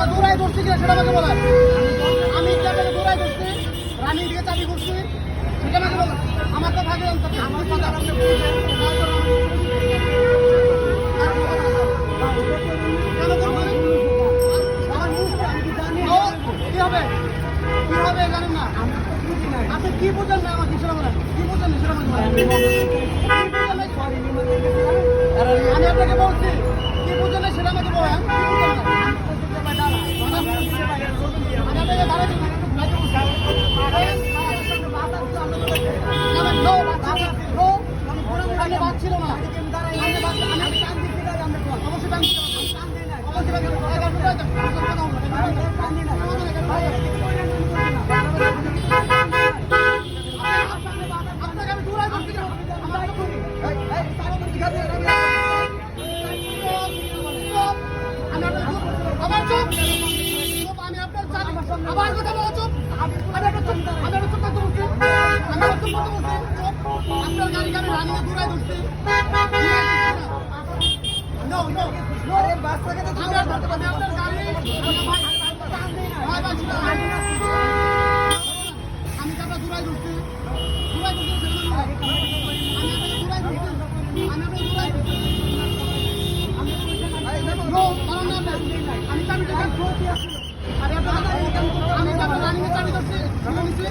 টাকা দৌড়াই ধরছি কিনা সেটা আমাকে বলেন আমি টাকা দৌড়াই ধরছি রানিং দিকে চাবি করছি সেটা আমাকে বলেন আমার তো থাকে আমার কথা কেন আমার মুখ আমি কি জানি? ও, কি হবে? কি হবে জানেন না? আপনি কি বুঝেন না আমাকে সেটা বলেন? কি বুঝেন সেটা আমাকে বলেন? আমি আপনাকে বলছি কি বুঝেন সেটা আমাকে বলেন? আবার কথা বলা চুপ আমি আপনার চুপ আমি আপনার চুপ করতে বলছি আমি আপনার চুপ করতে চুপ আপনার গাড়িকে আমি রানিয়ে দূরাই ধরছি নো নো নো আমি আপনার আমি আপনার গাড়ি ভাই ভাই ছিল আমি আপনার দূরাই ধরছি দূরাই ধরছি আমি আপনাকে দূরাই ধরছি আমি আপনাকে দূরাই ধরছি নো কারণ না না আমি চাবি টাকা আরে আপনার আমি চাবি রানিং এর চাবি ধরছি শুনে নিছি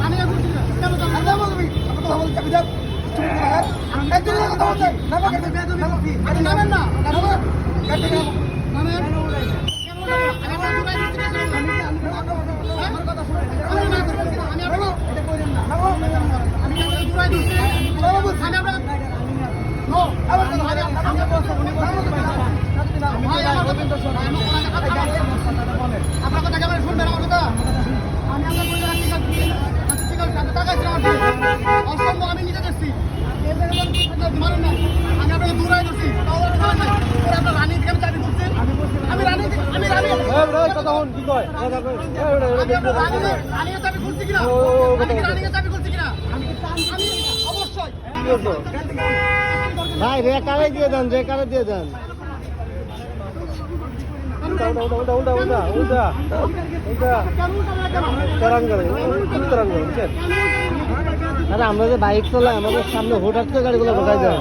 রানিং এর ঘুরছি কেন চাবি দাও বলবি আপনি কথা বলতে চাবি দাও একজন কথা বলতে না না আরে নামেন না নামেন নামেন কেন নামেন আমি আপনার দূরাই ধরছি আমার কথা শুনে আমি না করছি আমি আপনার এটা কইরেন না আমি আপনার দূরাই ধরছি আমি আপনার নো আবার কথা আমি আমি বলছি উনি বলছেন ভাই আমার কথা আমি আপনার কথা কেমন শুনবেন আমার কথা আমি আপনার বলতে আচ্ছা দেখছি মারেন না আমি আপনাকে নাই। ওরা আপনার রানী থেকে আমি চাবি করছি আমি রানী আমি রানী কথা হন কি কয় রানী করছি কিনা করছি কিনা আমি অবশ্যই ভাই রেকারে দিয়ে দেন রেকারে দিয়ে দেন উল্টা আরে আমরা যে বাইক চালাই আমাদের সামনে হঠাৎ করে গাড়িগুলো ঢোকাই যায়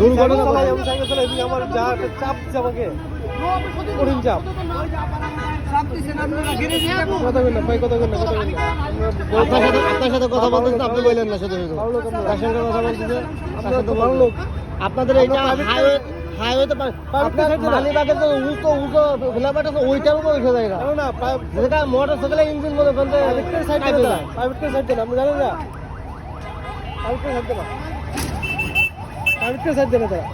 দুর্ঘটনা চালাই আমি সাইকেল চালাই এদিকে আমার যা চাপ দিচ্ছে আমাকে। কঠিন চাপ। কথা বললেন ভাই কথা বললেন কথা বললেন আপনার সাথে কথা বলতেছেন আপনি বললেন না সাথে সাথে। সঙ্গে কথা বলতেছে আপনার তো ভালো লোক। আপনাদের এইটা হাইওয়ে হাইওয়েতে মালিবাগের তো উঁচু ফ্লেভারটা তো ওইটার উপর উঠে যায় না যেটা মোটর সাইকেলের ইঞ্জিন করেন প্রাইভেট সাইড প্রাইভেট সাইড দেন আপনি না। প্রাইভেট সাইড দেন কালকে সাইড দেন তারা।